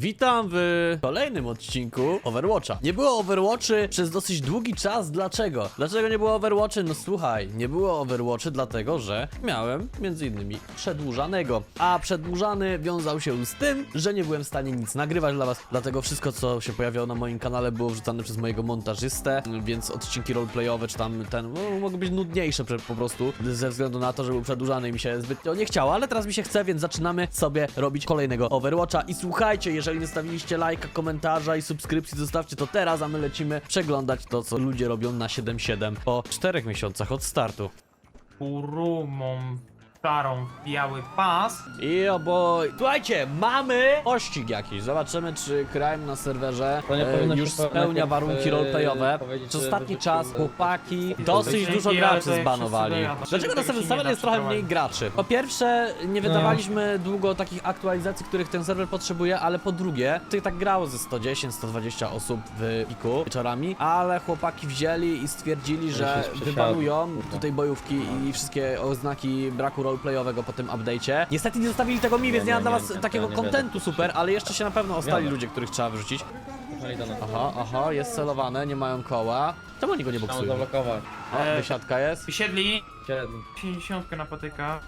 Witam w kolejnym odcinku Overwatcha. Nie było Overwatchy przez dosyć długi czas. Dlaczego? Dlaczego nie było Overwatchy? No słuchaj, nie było Overwatchy dlatego, że miałem między innymi przedłużanego. A przedłużany wiązał się z tym, że nie byłem w stanie nic nagrywać dla was. Dlatego wszystko, co się pojawiało na moim kanale było wrzucane przez mojego montażystę, więc odcinki roleplayowe czy tam ten no, mogły być nudniejsze po prostu ze względu na to, że był przedłużany i mi się zbytnio nie chciało, ale teraz mi się chce, więc zaczynamy sobie robić kolejnego Overwatcha i słuchajcie, jeżeli nie stawiliście lajka, komentarza i subskrypcji, zostawcie to teraz, a my lecimy przeglądać to, co ludzie robią na 7.7 po 4 miesiącach od startu. kurumą szarą w biały pas. I oboj... Słuchajcie, mamy pościg jakiś. Zobaczymy, czy crime na serwerze To nie e, powinno się już spełnia najpierw, warunki e, roleplayowe. powiedzieć, Przez że ostatni wyrzucił- czas chłopaki dosyć dużo ale graczy jak zbanowali. wszyscy dojadą. Dlaczego na Tego się nie jest da trochę mniej przeprowadzić. graczy? Po pierwsze, nie wydawaliśmy długo takich aktualizacji, których ten serwer potrzebuje, ale po drugie, tutaj tak grało ze 110-120 osób w piku wieczorami, ale chłopaki wzięli i stwierdzili, że się wybanują tutaj bojówki i wszystkie oznaki braku roleplayowego po tym update'cie. Niestety nie zostawili tego mi, więc nie, Nie, mam dla nie, was nie, takiego nie będę kontentu super, ale jeszcze się na pewno ostali Wiadomo. ludzie, których trzeba wyrzucić. Do nas. Aha, aha, jest celowane, nie mają koła. Czemu oni go nie Trzeba boksują? zablokować. O, E, wysiadka jest. Wysiedli, Siedem. 50 napotyka.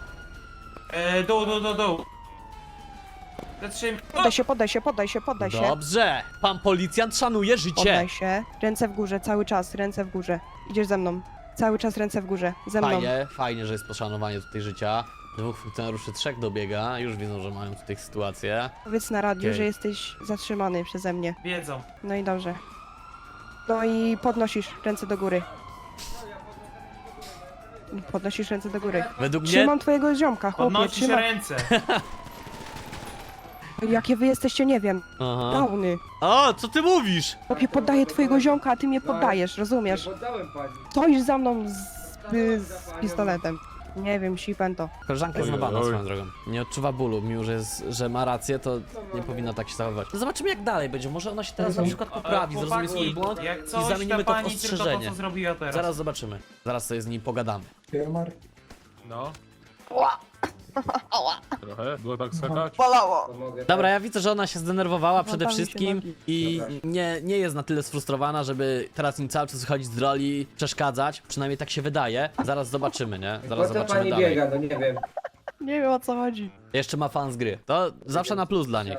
E, dół, dół, dół, dół. Zatrzymaj. Podaj się, podaj się, podaj się, podaj się. Dobrze, pan policjant szanuje życie. Poddaj się. Ręce w górze, cały czas, ręce w górze. Idziesz ze mną. Cały czas ręce w górze. Ze mną. Fajnie, fajnie, że jest poszanowanie tutaj życia. Dwóch funkcjonariuszy, trzech dobiega, już wiedzą, że mają tutaj sytuację. Powiedz na radiu, Okej. że jesteś zatrzymany przeze mnie. Wiedzą. No i dobrze. No i podnosisz ręce do góry. Podnosisz ręce do góry. Według mnie Trzymam twojego ziomka, chłopie, Podnosisz trzymam. ręce. Jakie wy jesteście, nie wiem. Aha. Downy. O, co ty mówisz? Chłopie, poddaję twojego ziomka, a ty mnie poddajesz, rozumiesz? Poddałem pani. Stoisz za mną z, z pistoletem. Nie wiem, sipento. Koleżanka jest Oj, nawana oj. swoją drogą. Nie odczuwa bólu, mimo że, jest, że ma rację, to nie powinna tak się zachowywać. No zobaczymy jak dalej będzie, może ona się teraz na przykład poprawi, E, zrozumie chłopaki, swój błąd Jak i zamienimy ta to w pani tylko to, ostrzeżenie. co zrobiła teraz. Zaraz zobaczymy. Zaraz sobie z niej pogadamy. No. Trochę? Było tak skakać? Bolało. Dobra, ja widzę, że ona się zdenerwowała przede się wszystkim nogi. i nie, nie jest na tyle sfrustrowana, żeby teraz im cały czas wychodzić z roli, przeszkadzać. Przynajmniej tak się wydaje. Zaraz zobaczymy, nie? Zaraz Po co zobaczymy pani dalej. biega, no nie wiem. Nie wiem o co chodzi. Jeszcze ma fan z gry. To zawsze na plus dla nich.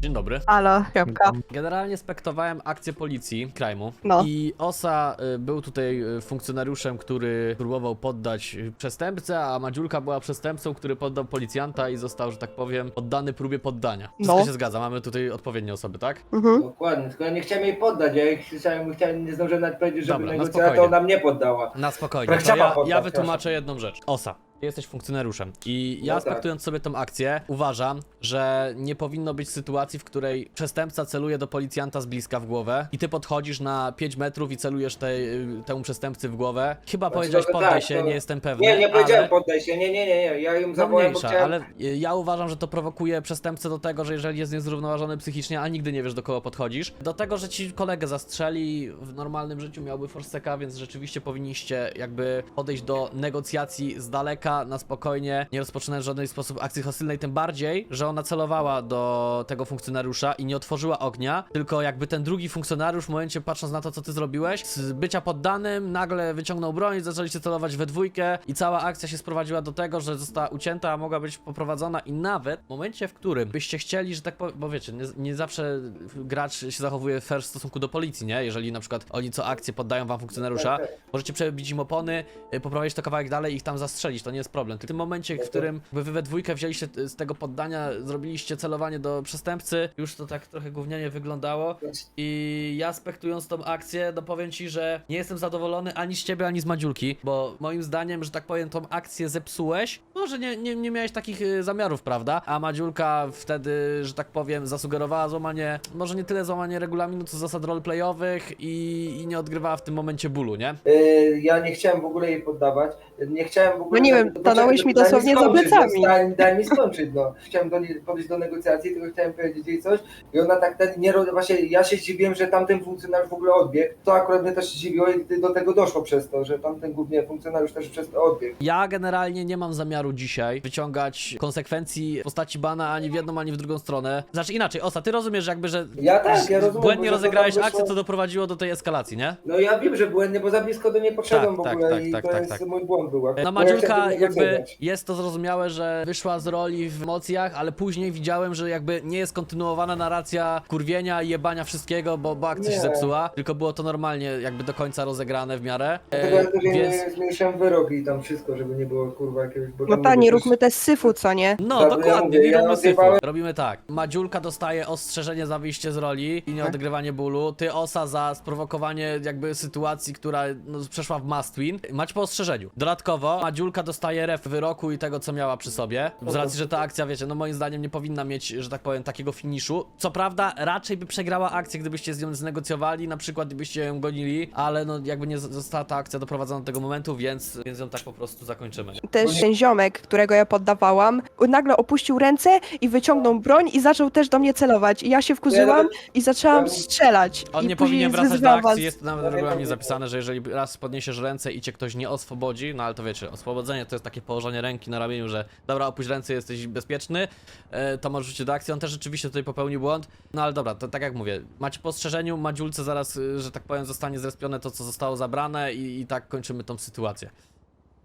Dzień dobry. Halo, Jopka. Generalnie spektowałem akcję policji, Krajmu. No. I Osa y, był tutaj y, funkcjonariuszem, który próbował poddać y, przestępcę, a Madziulka była przestępcą, który poddał policjanta i został, że tak powiem, poddany próbie poddania. Wszystko No. się zgadza, mamy tutaj odpowiednie osoby, tak? Mhm. Dokładnie, tylko ja nie chciałem jej poddać, ja jej chciałem, chciałem nie zdążyłem nawet powiedzieć, żeby Dobra, na negocjata spokojnie. ona mnie poddała. Na spokojnie. To chciała ja, poddać, ja wytłumaczę proszę. jedną rzecz. Osa, ty jesteś funkcjonariuszem i ja No tak. aspektując sobie tą akcję, uważam, że nie powinno być sytuacji, w której przestępca celuje do policjanta z bliska w głowę i ty podchodzisz na 5 metrów i celujesz tej, temu przestępcy w głowę. Chyba Znaczy, powiedziałeś no to poddaj tak, się, to- nie jestem pewny, Nie, nie powiedziałem ale... poddaj się, nie, nie, nie, nie. ja ją No zawołałem, bo mniejsza, chciałem... ale y, ja uważam, że to prowokuje przestępcę do tego, że jeżeli jest niezrównoważony psychicznie, a nigdy nie wiesz do kogo podchodzisz, do tego, że ci kolegę zastrzeli, w normalnym życiu miałby forseka, więc rzeczywiście powinniście jakby podejść do negocjacji z daleka, na spokojnie, nie rozpoczynać w żaden sposób akcji hostylnej, tym bardziej, że ona celowała do tego funkcjonariusza i nie otworzyła ognia, tylko jakby ten drugi funkcjonariusz w momencie patrząc na to, co ty zrobiłeś, z bycia poddanym, nagle wyciągnął broń, zaczęliście celować we dwójkę i cała akcja się sprowadziła do tego, że została ucięta, a mogła być poprowadzona i nawet w momencie, w którym byście chcieli, że tak powiem, bo wiecie, nie, nie zawsze gracz się zachowuje fair w stosunku do policji, nie? Jeżeli na przykład oni co akcję poddają wam funkcjonariusza, możecie przebić im opony, y, poprowadzić to kawałek dalej i ich tam zastrzelić, to nie jest problem. W tym momencie, w którym wy wy we dwójkę wzięliście y, z tego poddania, zrobiliście celowanie do przestępcy, już to tak trochę gównianie wyglądało i ja spektując tą akcję, no powiem ci, że nie jestem zadowolony ani z ciebie, ani z Madziulki, bo moim zdaniem, że tak powiem, tą akcję zepsułeś, może nie, nie, nie miałeś takich y, zamiarów, prawda? A Madziulka wtedy, że tak powiem, zasugerowała złamanie, może nie tyle złamanie regulaminu, co zasad roleplayowych i, i nie odgrywała w tym momencie bólu, nie? Y, ja nie chciałem w ogóle jej poddawać, nie chciałem w ogóle... No nie wiem, Stanąłeś mi dosłownie za plecami. Daj, daj mi skończyć, no. Chciałem do niej podejść do negocjacji, tylko chciałem powiedzieć jej coś i ona tak ten, nie, ro- właśnie ja się zdziwiłem, że tamten funkcjonariusz w ogóle odbiegł. To akurat mnie też zdziwiło i do tego doszło przez to, że tamten głównie funkcjonariusz też przez to odbiegł. Ja generalnie nie mam zamiaru dzisiaj wyciągać konsekwencji w postaci bana ani w jedną, ani w drugą stronę. Znaczy inaczej, Osa, ty rozumiesz jakby, że Ja tak, ja rozumiem. błędnie rozegrałeś tam akcję, wyszło- co doprowadziło do tej eskalacji, nie? No ja wiem, że błędnie, bo za blisko do niej podszedłem Tak, w tak, ogóle tak, i tak, to tak, jest tak. mój błąd był. No ja Madziulka jakby jest to zrozumiałe, że wyszła z roli w emocjach, ale później widziałem, że jakby nie jest kontynuowana narracja kurwienia i jebania wszystkiego, bo, bo akcja się Nie. zepsuła, tylko było to normalnie jakby do końca rozegrane w miarę. Dlatego ja E, też więc... nie zmniejszałem wyrok i tam wszystko, żeby nie było kurwa jakiegoś... bo No tam ta, mówię, nie też- róbmy też syfu, co nie? No, Tak, ja dokładnie, mówię, nie ja róbmy syfu. odjebałem- Robimy tak. Madziulka dostaje ostrzeżenie za wyjście z roli i nieodgrywanie bólu. Ty, Osa, za sprowokowanie jakby sytuacji, która no, przeszła w must win. Macie po ostrzeżeniu. Dodatkowo Madziulka dostaje ref wyroku i tego, co miała przy sobie. Z racji, że ta akcja, wiecie, no moim zdaniem nie powinna mieć, że tak powiem, takiego finiszu. Co prawda, raczej by przegrała akcję, gdybyście z nią znegocjowali, na przykład gdybyście ją gonili, ale no jakby nie została ta akcja doprowadzona do tego momentu, więc, więc ją tak po prostu zakończymy. Też ten ziomek, którego ja poddawałam, nagle opuścił ręce i wyciągnął broń i zaczął też do mnie celować. I ja się wkurzyłam i zaczęłam strzelać. On I nie później powinien wracać do wyzywałam was. akcji, jest nawet w regulaminie zapisane, że jeżeli raz podniesiesz ręce i cię ktoś nie oswobodzi, no ale to wiecie, oswobodzenie to jest takie położenie ręki na ramieniu, że dobra, opuść ręce, jesteś bezpieczny, e, to możesz wrócić do akcji. On też rzeczywiście tutaj popełnił błąd, no ale dobra, to tak jak mówię, macie po ostrzeżeniu, Madziulce zaraz, y, że tak powiem, zostanie zrespione to, co zostało zabrane i, i tak kończymy tą sytuację.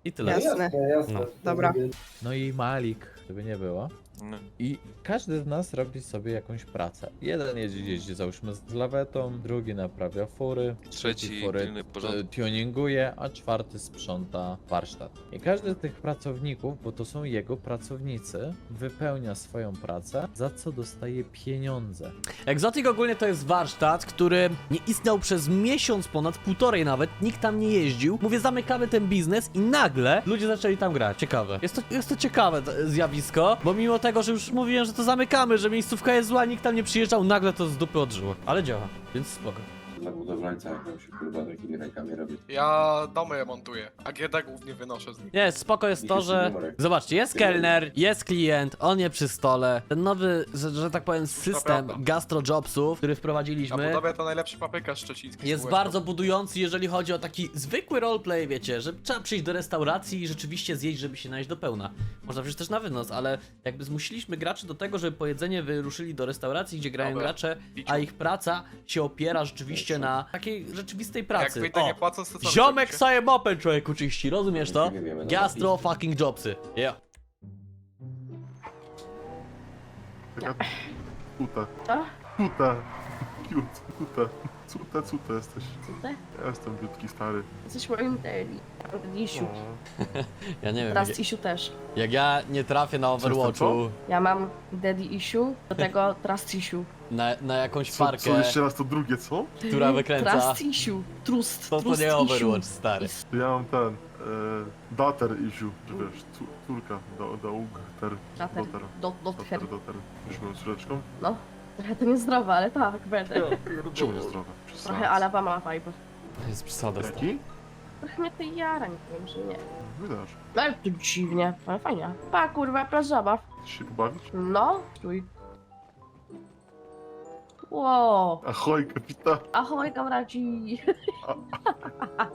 I tyle. Jasne. jasne, jasne. No. Dobra. No i Malik, gdyby nie było. No. I każdy z nas robi sobie jakąś pracę. Jeden jeździ, jeździ załóżmy z lawetą, drugi naprawia fury, Trzeci fury pilny porządku. e, tuninguje, a czwarty sprząta warsztat. I każdy z tych pracowników, bo to są jego pracownicy, wypełnia swoją pracę, za co dostaje pieniądze. Exotic ogólnie to jest warsztat, który nie istniał przez miesiąc ponad, półtorej nawet, nikt tam nie jeździł. Mówię, zamykamy ten biznes i nagle ludzie zaczęli tam grać. Ciekawe. Jest to, jest to ciekawe t- zjawisko, bo mimo tego, że już mówiłem, że to zamykamy, że miejscówka jest zła, nikt tam nie przyjeżdżał, nagle to z dupy odżyło. Ale działa, więc spoko. Dla budowlańca jakąś kurwa takimi rękami robi. Ja domy montuję, a GD głównie wynoszę z nich. Nie, spoko jest to, że... Zobaczcie, jest kelner, jest klient, on je przy stole. Ten nowy, że, że tak powiem, system prawda. gastrojobsów, który Na wprowadziliśmy... budowie to najlepszy papryka szczeciński. Jest bardzo budujący, jeżeli chodzi o taki zwykły roleplay, wiecie, że trzeba przyjść do restauracji i rzeczywiście zjeść, żeby się najeść do pełna. Można przecież też na wynos, ale jakby zmusiliśmy graczy do tego, żeby po jedzenie wyruszyli do restauracji, gdzie grają Dobra. gracze, a ich praca się opiera rzeczywiście na takiej rzeczywistej pracy. Jak wy to nie O, płacą, to co ziomek robicie? sobie mopę człowieku czyści, rozumiesz to? Nie wiemy, no Gastro fucking jobsy, yeah. Cute. Co? Cute. Cute. Cute. Cute, cute jesteś. Cute? Ja jestem biutki stary. Jesteś moim daddy. Isiu. Ja nie wiem, Teraz jak, Isiu też. jak ja nie trafię na Overwatchu Ja mam daddy Isiu, do tego Trust Isiu. Na, na jakąś Co, parkę, co jeszcze raz to drugie, co? która wykręca, Trust Isiu. Trust, to to trust nie. Overwatch, stary. To ja mam ten. E, dater issue, że wiesz, cu, córka, da, daugter. Dater. Doter. Do, doter. Doter, doter. Już byłem córeczką? No. Trochę to niezdrowe, ale tak, będę. Czemu nie zdrowe? Trochę Alabama vibe. Jest przesada, stary. Jaki? Trochę mnie tej jara, nie powiem, że nie. Wydasz. No ale to dziwnie, ale fajnie. Pa kurwa, plac zabaw. Chcesz się pobawić? No, stój. Wow. Ahoj, kapitan. Ahoj, kamraci.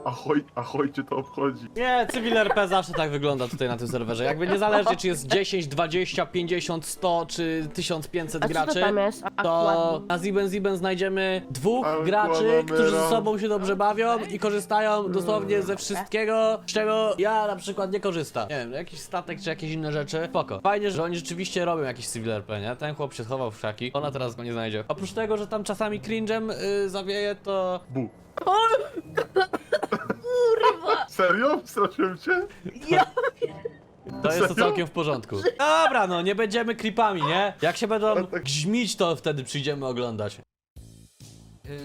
Ahoj, ahoj cię to obchodzi. Nie, Civil RP zawsze tak wygląda tutaj na tym serwerze. Jakby niezależnie czy jest 10, 20, 50, 100 czy 1500 A co to graczy, tam jest? A- to na Ziben Ziben znajdziemy dwóch Ale graczy, którzy ze sobą się dobrze bawią i korzystają dosłownie ze wszystkiego, z czego ja na przykład nie korzystam. Nie wiem, jakiś statek czy jakieś inne rzeczy. Spoko. Fajnie, że oni rzeczywiście robią jakiś Civil RP, nie? Ten chłop się schował w szaki, ona teraz go nie znajdzie. Oprócz tego, że tam czasami cringe'em y, zawieje, to... Bu. Kurwa! Serio? Straszyłem cię? To jest to Serio? całkiem w porządku. Dobra, no nie będziemy klipami, nie? Jak się będą tak- grzmić, to wtedy przyjdziemy oglądać.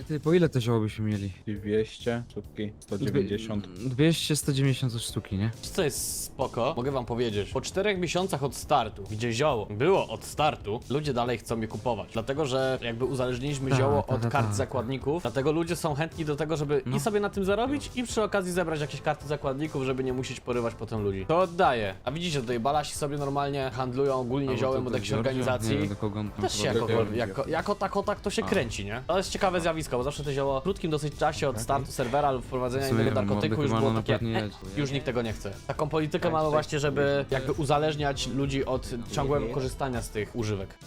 Ty, po ile te zioło byśmy mieli? 200, sztuki, 190. 200, 190 od sztuki, nie? Co jest spoko? Mogę wam powiedzieć. Po czterech miesiącach od startu, gdzie zioło było od startu, ludzie dalej chcą je kupować. Dlatego, że jakby uzależniliśmy Ta, zioło ta, od ta, kart ta. zakładników, dlatego ludzie są chętni do tego, żeby No. i sobie na tym zarobić i przy okazji zebrać jakieś karty zakładników, żeby nie musieć porywać potem ludzi. To oddaje. A widzicie, tutaj balasi sobie normalnie handlują ogólnie Albo ziołem od jakiejś Giorgio? organizacji. Nie wiem, do kogo on tam Też się chyba- jako, jako, jako tako tak to się A. kręci, nie? To jest ciekawe zjawisko, bo zawsze to zioło w krótkim dosyć czasie od startu serwera lub wprowadzenia innego narkotyku już było no takie, już nikt tego nie chce. Taką politykę Tak, mamy właśnie, żeby tak. jakby uzależniać ludzi od ciągłego korzystania z tych używek.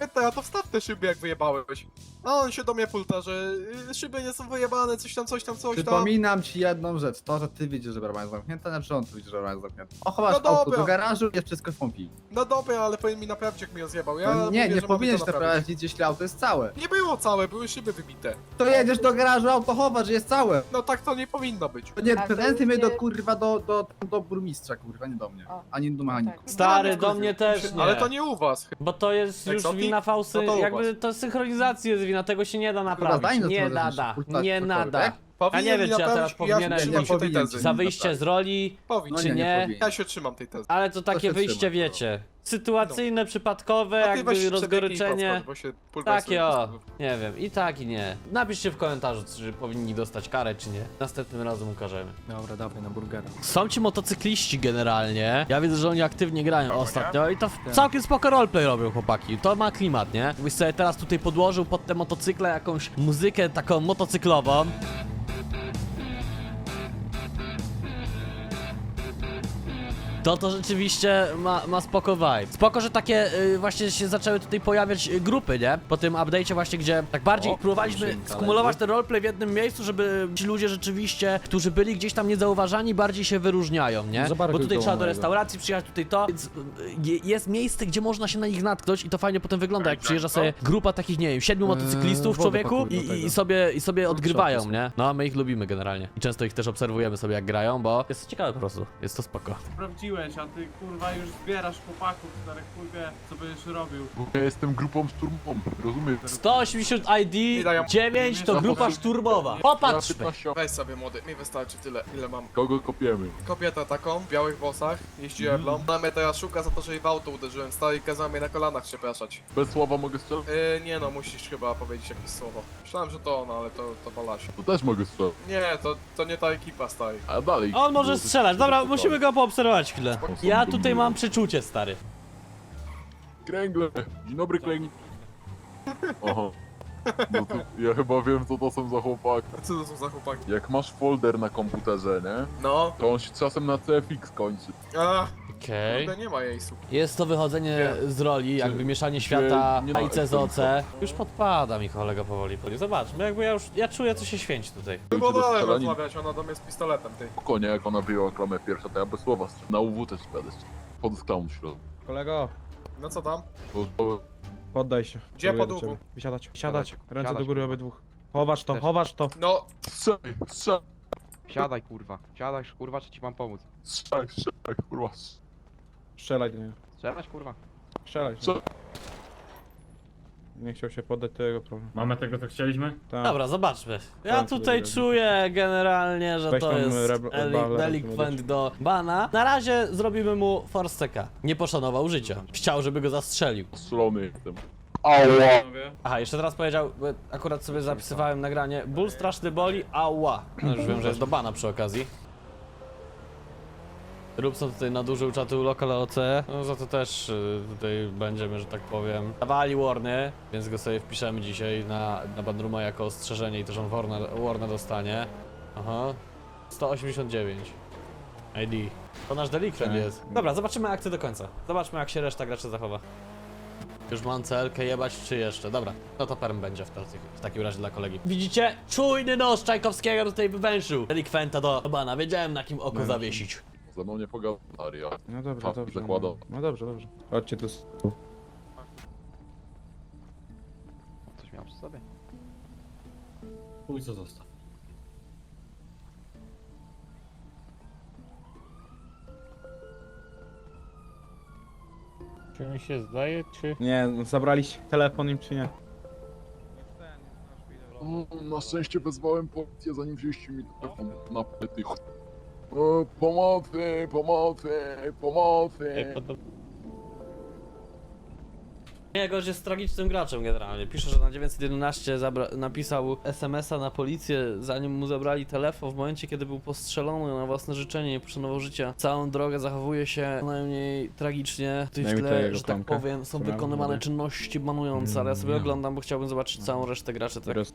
Ja to wstaw te szyby jak wyjebałeś. A on się do mnie pulta, że y, szyby nie są wyjebane, coś tam, coś tam, coś tam. Przypominam ci jedną rzecz, to, że ty widzisz, że brama jest zamknięta, na przykład widzisz, że brama jest zamknięta. O, chowasz No auto dobra. do garażu, jest wszystko w pompi. No dobra, ale powinien mi naprawić jak mi rozjebał. Ja No nie, mówię, nie że mamy powinieneś to naprawić. naprawiać nic, jeśli auto jest całe. Nie było całe, były szyby wybite. To jedziesz do garażu, auto chowasz, że jest całe. No tak to nie powinno być. To nie, A pretensje mnie do kurwa, do, do, do burmistrza, kurwa, nie do mnie. O. Ani do mechanika. Tak. Stary, do mnie też nie. Ale to nie u was. Bo to jest już Exotic? Wina Fausty, No to u jakby was. to synchronizacja jest wina, tego się nie da naprawić. no, Nie możesz nada, pultać nie nada. Ja Powinien nie wiem, czy ja teraz powinienem trzymam się tej powinien tezy. za wyjście z roli, Powinien. czy No nie, nie? nie powinien. Ja się trzymam tej tezy. ale to takie się wyjście, trzyma. wiecie, sytuacyjne, przypadkowe, A ty weź jakby rozgoryczenie. podchodź, bo się pulwersuje Takie o, wszystko. nie wiem, i tak i nie. Napiszcie w komentarzu, czy powinni dostać karę, czy nie. Następnym razem ukażemy. Dobra, dawaj na burgera. Są ci motocykliści generalnie. Ja widzę, że oni aktywnie grają ostatnio i to w- całkiem spoko roleplay robią chłopaki. To ma klimat, nie? Jakbyś sobie teraz tutaj podłożył pod te motocykle jakąś muzykę taką motocyklową. To to rzeczywiście ma, ma spoko vibe. Spoko, że takie y, właśnie się zaczęły tutaj pojawiać y, grupy, nie? Po tym update'cie właśnie, gdzie tak bardziej O, próbowaliśmy skrzynka skumulować ten roleplay w jednym miejscu, żeby ci ludzie rzeczywiście, którzy byli gdzieś tam niezauważani, bardziej się wyróżniają, nie? Zabarkuj Bo tutaj koło trzeba do mojego. restauracji przyjechać, tutaj to, więc y, je- jest miejsce, gdzie można się na nich natknąć i to fajnie potem wygląda, jak przyjeżdża sobie grupa takich, nie wiem, siedmiu Eee, motocyklistów, wodę człowieku pakuj do i, tego. i, sobie, i sobie odgrywają, nie? No, a my ich lubimy generalnie. I często ich też obserwujemy sobie, jak grają, bo jest to ciekawe po prostu, jest to spoko. A ty kurwa już zbierasz chłopaków, stary chuj wie, co będziesz robił. Bo ja jestem grupą szturmową, rozumiesz? 180 ID, dają- 9 to grupa szturmowa. Popatrzmy. Weź sobie młody, mi wystarczy tyle, ile mam. Kogo kopiemy? Kobietę taką, w białych włosach, jeździ eblą. Ona mnie teraz szuka za to, że jej w auto uderzyłem. Stary, kazała mnie na kolanach przepraszać. Bez słowa mogę strzelać? Yy, nie no, musisz chyba powiedzieć jakieś słowo. Myślałem, że to ona, ale to, to Balasia. To też mogę strzelać. Nie, to, to nie ta ekipa, stary. A dalej. On może strzelać, dobra, musimy go poobserwować chwilę. Ja tutaj mam przeczucie, stary. Kręgle. Dzień dobry, kręgi. Aha. No to ja chyba wiem, co to są za chłopaki. A co to są za chłopaki? Jak masz folder na komputerze, nie? No, To on się czasem na CFX kończy. a, Okej. kurde, nie ma jej su. Jest to wychodzenie z roli, jakby mieszanie świata nie ma A i C z OC. ekstremistów. Już podpada mi kolega powoli. powoli. Zobaczmy, jakby ja już, ja czuję co się święci tutaj. Próbowałem strzelani. rozmawiać, ona do mnie z pistoletem, ty. Konie, jak ona wyjęła klamę pierwsza, to ja bez słowa strzelam. Na UW też będę strzelał. Pod sklamą w środku. Kolego, No co tam? To- poddaj się. Gdzie Kieruję po do długu? ciebie. Wysiadać, wysiadać. Ręce Siadać, do góry kurwa. obydwóch. Chowasz to, Też. chowasz to. No, Strzelaj, strzelaj, Siadaj kurwa, siadaj kurwa, czy ci mam pomóc? strzelaj, strzelaj, kurwa. Strzelaj do niego. Strzelać kurwa? Strzelaj. Strzelaj. Nie chciał się poddać, to jego problem. Mamy tego, co chcieliśmy? Tak. Dobra, zobaczmy. Ja Tak, tutaj dobra. czuję generalnie, że Weź to tam jest eli- delikwent do bana. Na razie zrobimy mu forsteka. Nie poszanował życia. Chciał, żeby go zastrzelił. Strzelony jestem. Ała! Aha, jeszcze teraz powiedział, bo akurat sobie zapisywałem nagranie. Ból straszny boli, ała. No już wiem, że jest do bana przy okazji. Rubson tutaj nadużył czatu Local OC, no za to też y, tutaj będziemy, że tak powiem, dawali warny, więc go sobie wpiszemy dzisiaj na, na Bandruma jako ostrzeżenie i też on warna, warna dostanie. Aha, 189 ID. To nasz delikwent Tak. jest. Dobra, zobaczymy akcję do końca. Zobaczmy jak się reszta graczy zachowa. Już mam celkę jebać, czy jeszcze? Dobra, no to perm będzie w, tacy, w takim razie dla kolegi. Widzicie? Czujny nos Czajkowskiego tutaj wywęszył. Delikwenta do bana, wiedziałem na kim oko zawiesić. Ze mną nie pogadał, Aria. No dobrze, Czapki dobrze. zakładał. No dobrze, dobrze. Chodźcie tu. Coś miał przy sobie? Chuj co został. Czy mi się zdaje, czy... Nie, no, zabraliście telefon im czy nie? Na szczęście wezwałem policję, zanim wzięliście mi telefon na pety. O, pomocy, pomocy, pomocy. Nie, gość jest tragicznym graczem generalnie. Pisze, że na 911 zabra- napisał SMS-a na policję, zanim mu zabrali telefon w momencie, kiedy był postrzelony na własne życzenie, nie poszanował życia. Całą drogę zachowuje się co najmniej tragicznie. W Daj mi tle, tego że tak klamkę. powiem, są wykonywane czynności banujące, ale ja sobie Mm, oglądam, bo chciałbym zobaczyć całą resztę graczy. Tak. Teraz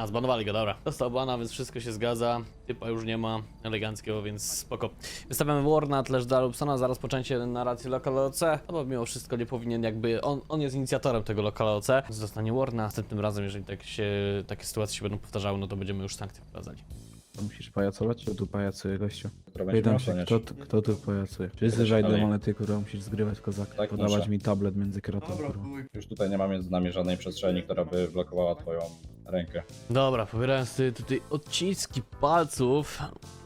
A, zbanowali go, dobra. Dostał bana, więc wszystko się zgadza. Typa już nie ma eleganckiego, więc spoko. Wystawiamy War na tle Żda Lubsona za rozpoczęcie narracji Local OC, no bo mimo wszystko nie powinien jakby, on, on jest inicjatorem tego Local OC, więc dostanie War następnym razem, jeżeli tak się, takie sytuacje się będą powtarzały, no to będziemy już sankcje wprowadzali. to musisz pajacować, czy tu pajacuje gościu? Pytam się, kto, tu- kto tu pajacuje? Czy jesteś rajdem, ale ty kurwa musisz zgrywać kozaka, Tak, podawać muszę. mi tablet między kurwa. Już tutaj nie ma między nami żadnej przestrzeni, która by blokowała twoją rękę. Dobra, pobierałem sobie tutaj odciski palców.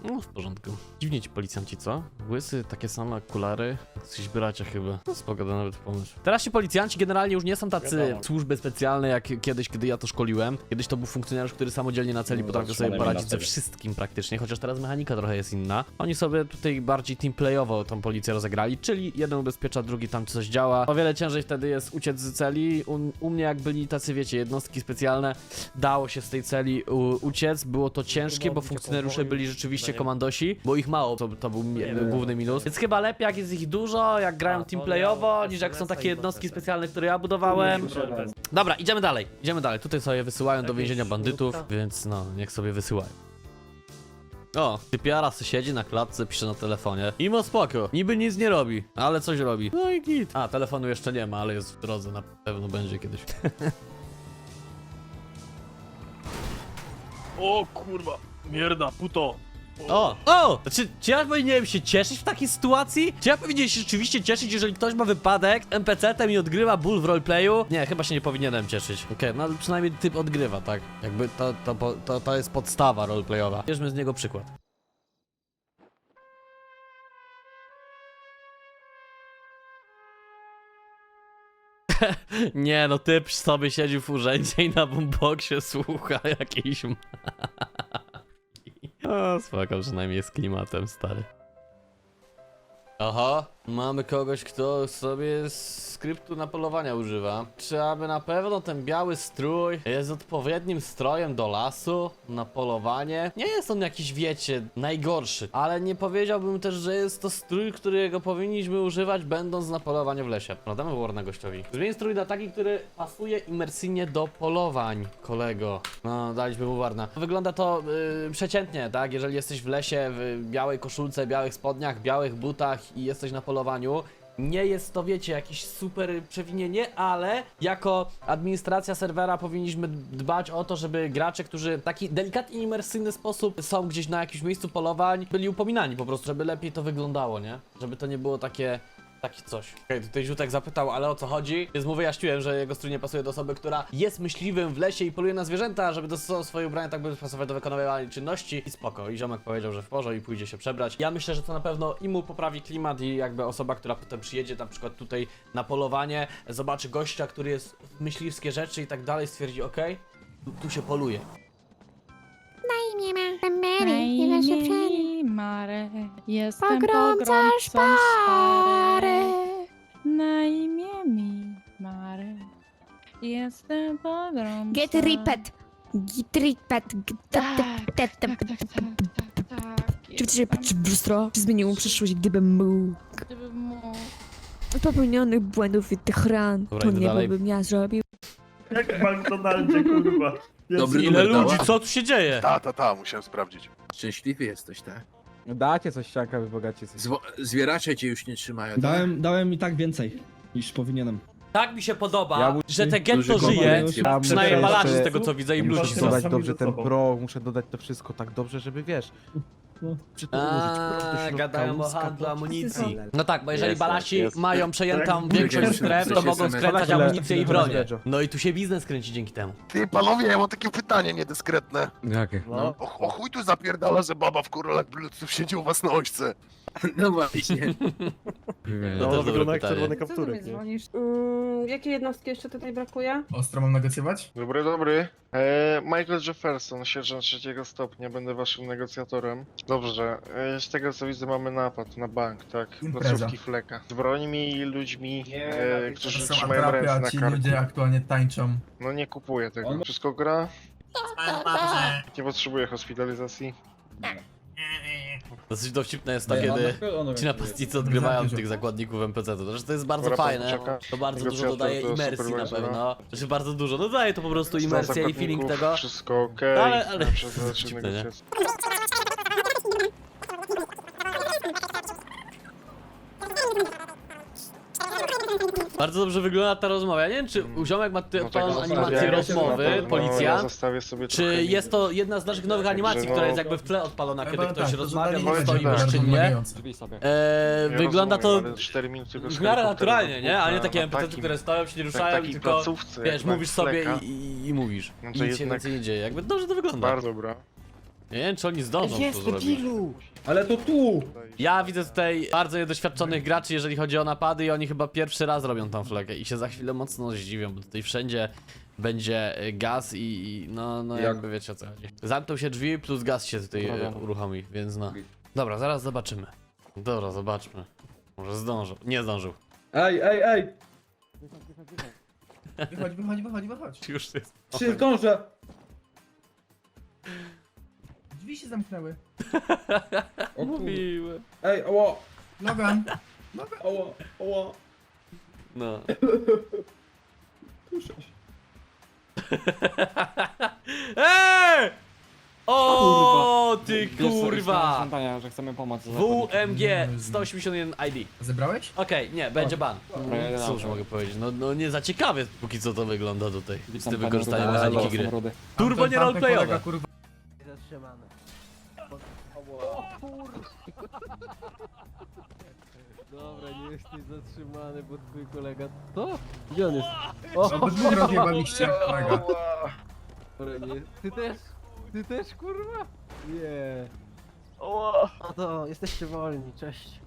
No, w porządku. Dziwnie ci policjanci, co? Łysy, takie same okulary. Jesteś bracia chyba. No spoko, to nawet pomysł. Teraz ci policjanci generalnie już nie są tacy Wiadomo. służby specjalne jak kiedyś, kiedy ja to szkoliłem. Kiedyś to był funkcjonariusz, który samodzielnie na celi No, potrafił sobie poradzić na ze celi. wszystkim praktycznie, chociaż teraz mechanika trochę jest inna. Oni sobie tutaj bardziej teamplayowo tą policję rozegrali, czyli jeden ubezpiecza, drugi tam coś działa. O wiele ciężej wtedy jest uciec z celi. U, u mnie jak byli tacy, wiecie, jednostki specjalne, dało się z tej celi uciec. Było to ciężkie, bo funkcjonariusze byli rzeczywiście komandosi, bo ich mało, to, to był główny minus. Więc chyba lepiej jak jest ich dużo, jak grają teamplayowo, niż jak są takie jednostki specjalne, które ja budowałem. Dobra, idziemy dalej, idziemy dalej. Tutaj sobie wysyłają do więzienia bandytów, więc no, niech sobie wysyłają. O, typiara se siedzi na klatce, pisze na telefonie. Imo spoko, niby nic nie robi, ale coś robi. No i git. A, telefonu jeszcze nie ma, ale jest w drodze, na pewno będzie kiedyś. O kurwa, mierda, puto. O, o! Czy, czy ja powinienem się cieszyć w takiej sytuacji? Czy ja powinienem się rzeczywiście cieszyć, jeżeli ktoś ma wypadek NPC-tem i odgrywa ból w roleplayu? Nie, chyba się nie powinienem cieszyć. Okej, no ale przynajmniej typ odgrywa, tak? Jakby to, to, to, to jest podstawa roleplayowa. Bierzmy z niego przykład. Nie no, typ sobie siedzi w urzędzie i na boomboxie słucha jakiejś o, spoko, przynajmniej jest klimatem, stary. Aha, mamy kogoś, kto sobie skryptu na polowania używa. Czy aby na pewno ten biały strój jest odpowiednim strojem do lasu na polowanie? Nie jest on jakiś, wiecie, najgorszy, ale nie powiedziałbym też, że jest to strój, którego powinniśmy używać będąc na polowaniu w lesie. Prawda, my Warna gościowi? Zmień strój na taki, który pasuje imersyjnie do polowań, kolego. No, daliśmy mu Warna. Wygląda to yy, przeciętnie, tak? Jeżeli jesteś w lesie, w białej koszulce, białych spodniach, białych butach i jesteś na polowaniu, nie jest to, wiecie, jakieś super przewinienie, ale jako administracja serwera powinniśmy dbać o to, żeby gracze, którzy w taki delikatnie imersyjny sposób są gdzieś na jakimś miejscu polowań, byli upominani po prostu, żeby lepiej to wyglądało, nie? Żeby to nie było takie takie coś. Okej, tutaj Ziutek zapytał, ale o co chodzi? Więc mu wyjaśniłem, że jego strój nie pasuje do osoby, która jest myśliwym w lesie i poluje na zwierzęta, żeby dostosował swoje ubrania tak, by pasować do wykonywania czynności i spoko. I ziomek powiedział, że w porządku i pójdzie się przebrać. Ja myślę, że to na pewno i mu poprawi klimat i jakby osoba, która potem przyjedzie na przykład tutaj na polowanie, zobaczy gościa, który jest w myśliwskie rzeczy i tak dalej, stwierdzi, okej, tu, tu się poluje. Mary, jestem Pogromca szpary. Na imię mi Mary. Jestem pogromcą. Get ripet. Get ripet. Tak, tak, tak, tak, tak, tak. Czy czy czy brzustro zmieniło przyszłość, gdybym mógł? Gdybym mógł. Popełnionych błędów i tych ran, Dobra, to idę nie dalej. bym ja zrobił. Jak w McDonaldzie, kurwa. Dobry Ile numer ludzi, dała? co tu się dzieje? Ta, ta, ta, musiałem sprawdzić. Szczęśliwy jesteś, tak? Dacie coś siaka, wybogacie coś. zwieracze cię już nie trzymają, Dałem, dałem i tak więcej niż powinienem. Tak mi się podoba, Ja że te getto Duży żyje, przynajmniej muszę malarzy z jeszcze- tego co widzę i Muszę bluzi są. dodać dobrze ze ten pro, muszę dodać to wszystko tak dobrze, żeby wiesz. Czy to ułożyć pro do A, środka gadają o handlu amunicji. No tak, bo jeżeli Jest, balasi jest. mają przejętą Tak, większość stref, to mogą skręcać amunicję i bronię. No i tu się biznes kręci dzięki temu. Ty, panowie, ja mam takie pytanie niedyskretne. Jakie? No. O, o chuj tu zapierdala, że baba w kurolach bluetooth siedzi u was na ośce. No właśnie. No to wygląda jak czerwony kapturek. Mm, jakie jednostki jeszcze tutaj brakuje? Ostro mam negocjować? Dobry, dobry. E, Michael Jefferson, sierżant trzeciego stopnia, będę waszym negocjatorem. Dobrze, e, z tego co widzę mamy napad na bank, tak? Impreza. Placówki Fleka. Z brońmi i ludźmi, Nie, e, napisz, którzy To są trzymają atrapy, ręce a na ci karku. ludzie aktualnie tańczą. No nie kupuję tego. Wszystko gra? Nie potrzebuję hospitalizacji. Dosyć dowcipne jest to, kiedy ci napastnicy odgrywają tych zakładników NPC. To, że to jest bardzo Dobra, fajne. To bardzo dużo Negocjator dodaje do imersji na supervisora. pewno. Znaczy bardzo dużo. No daje to po prostu Stan imersję i feeling tego. Wszystko okej. Ale- ale- zaczynamy Dziwne, nie? Bardzo dobrze wygląda ta rozmowa. Ja nie wiem, czy Ziomek ma tutaj No tego odpaloną zostawiam animację rozmowy, pewno, Ja policjant. zostawię sobie trochę Czy jest to jedna z naszych nowych animacji, Także która no- jest jakby w tle odpalona, kiedy ktoś tak, rozmawia zadanie lub będzie stoi bardzo bezczynnie? Eee, Ja wygląda to rozumiem, ale cztery minuty tylko z w miarę naturalnie, nie? A nie takie na NPC, takim- które stoją, się nie tak- ruszają takiej tylko, placówce, jak wiesz, na mówisz sobie Fleka. i, i, i mówisz. Znaczy I nic się jednak- więcej nie dzieje. Jakby dobrze to wygląda. Bardzo dobra. Nie wiem, czy oni zdążą to zrobić. Ale to tu! Ja widzę tutaj bardzo niedoświadczonych graczy, jeżeli chodzi o napady i oni chyba pierwszy raz robią tą flagę i się za chwilę mocno zdziwią, bo tutaj wszędzie będzie y, gaz i, i no, no Jak? jakby wiecie o co chodzi. Zamkną się drzwi plus gaz się tutaj y, uruchomi, więc no. Dobra, zaraz zobaczymy. Dobra, zobaczmy. Może zdążył. Nie zdążył. Ej, ej, ej! Wychodź, wychodź, wychodź, wychodź. Już jest. Czy zdążę? Drzwi się zamknęły. O. Mówiłem. Ej, oło! Logan. Oło, oło! No. Ej! O, ty kurwa! że chcemy pomoc. WMG 181 ID. Zebrałeś? Okej, nie, będzie ban. Cóż mogę powiedzieć, no, no nie za ciekawie póki co to wygląda tutaj z tym wykorzystaniem mechaniki gry. Turbo nie Tamten roleplayowe. Kurwa. Dobra, nie jesteś zatrzymany, bo twój kolega... To? Gdzie on jest? Obydwu rozjebaliście. Kolega. Dobra, nie. Ty też? Ty też, kurwa? Nie. A to, jesteście wolni, cześć.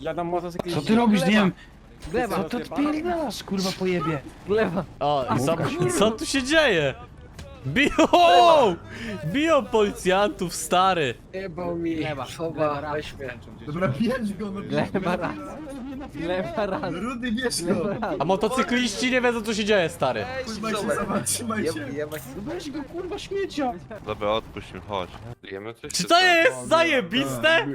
Ja dam motocykliście. Co ty robisz? Nie wiem. Gleba, Co ty odpierdalasz, kurwa, pojebie? Gleba. O, i co, co tu się dzieje? Biją! Biją policjantów, stary! Jebał mi. Gleba, gleba, weź mnie. Dobra, bierz go, no Gleba raz. Raz. Rudy. A motocykliści nie wiedzą co się dzieje, stary. Trzymaj się, zobacz, trzymaj się. Weź go, kurwa, śmiecia. Dobra, odpuść mi, chodź. Jemy coś? Czy to jest zajebiste?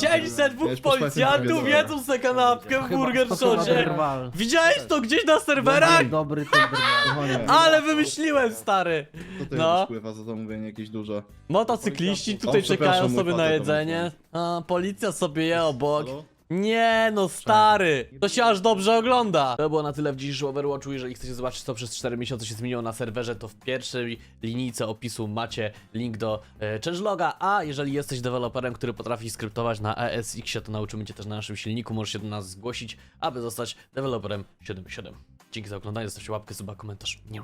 Siedzi se dwóch policjantów, jedzą se kanapkę w burger szocie. Widziałeś to gdzieś na serwerach? Dobry ten drwal. Ale wymyśliłem, stary! No, Wpływa za to mówienie jakieś dużo. motocykliści tutaj czekają sobie na jedzenie, a policja sobie je obok. Nie no, stary! To się aż dobrze ogląda! To było na tyle w dzisiejszym Overwatchu. Jeżeli chcecie zobaczyć, co przez 4 miesiące się zmieniło na serwerze, to w pierwszej linijce opisu macie link do e, changeloga. A jeżeli jesteś deweloperem, który potrafi skryptować na ESX, to nauczymy cię też na naszym silniku. Możesz się do nas zgłosić, aby zostać deweloperem 7.7. Dzięki za oglądanie, zostawcie łapkę, suba, komentarz. Nie